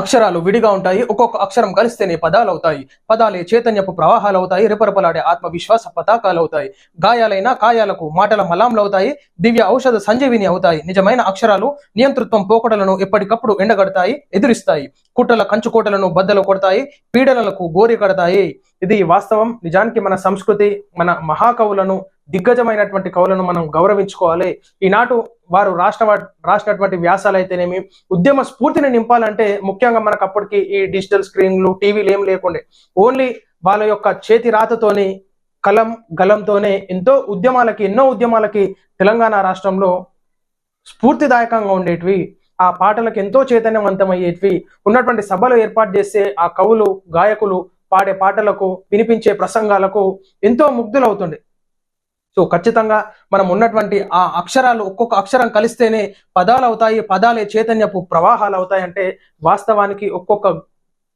అక్షరాలు విడిగా ఉంటాయి. ఒక్కొక్క అక్షరం కలిస్తేనే పదాలు అవుతాయి పదాలే చైతన్యపు ప్రవాహాలు అవుతాయి రెపరెపలాడే ఆత్మవిశ్వాస పతాకాలు అవుతాయి గాయాలైన కాయాలకు మాటల మలాంలు అవుతాయి దివ్య ఔషధ సంజీవిని అవుతాయి. నిజమైన అక్షరాలు నియంతృత్వం పోకడలను ఎప్పటికప్పుడు ఎండగడతాయి ఎదురిస్తాయి. కుట్రల కంచుకోటలను బద్దలు కొడతాయి పీడనలకు గోరి కడతాయి. ఇది వాస్తవం. నిజానికి మన సంస్కృతి మన మహాకవులను దిగ్గజమైనటువంటి కవులను మనం గౌరవించుకోవాలి. ఈనాటు వారు రాష్ట్ర రాసినటువంటి వ్యాసాలు అయితేనేమి ఉద్యమ స్ఫూర్తిని నింపాలంటే ముఖ్యంగా మనకు అప్పటికి ఈ డిజిటల్ స్క్రీన్లు టీవీలు ఏం లేకుండే. ఓన్లీ వాళ్ళ యొక్క చేతి రాతతోని కలం గలంతోనే ఎంతో ఉద్యమాలకి ఎన్నో ఉద్యమాలకి తెలంగాణ రాష్ట్రంలో స్ఫూర్తిదాయకంగా ఉండేటివి. ఆ పాటలకు ఎంతో చైతన్యవంతమయ్యేటివి. ఉన్నటువంటి సభలు ఏర్పాటు చేస్తే ఆ కవులు గాయకులు పాడే పాటలకు వినిపించే ప్రసంగాలకు ఎంతో ముగ్ధులవుతుండే. సో ఖచ్చితంగా మనం ఉన్నటువంటి ఆ అక్షరాలు ఒక్కొక్క అక్షరం కలిస్తేనే పదాలు అవుతాయి పదాలే చైతన్యపు ప్రవాహాలు అవుతాయంటే వాస్తవానికి ఒక్కొక్క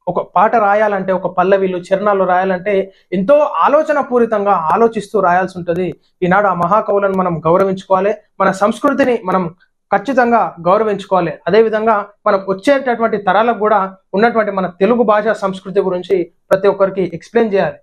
ఒక పాట రాయాలంటే ఒక పల్లవిలు చరణాలు రాయాలంటే ఎంతో ఆలోచన పూరితంగా ఆలోచిస్తూ రాయాల్సి ఉంటుంది ఈనాడు ఆ మహాకవులను మనం గౌరవించుకోవాలి మన సంస్కృతిని మనం ఖచ్చితంగా గౌరవించుకోవాలి. అదేవిధంగా మనం వచ్చేటటువంటి తరాలకు కూడా ఉన్నటువంటి మన తెలుగు భాష సంస్కృతి గురించి ప్రతి ఒక్కరికి ఎక్స్ప్లెయిన్ చేయాలి.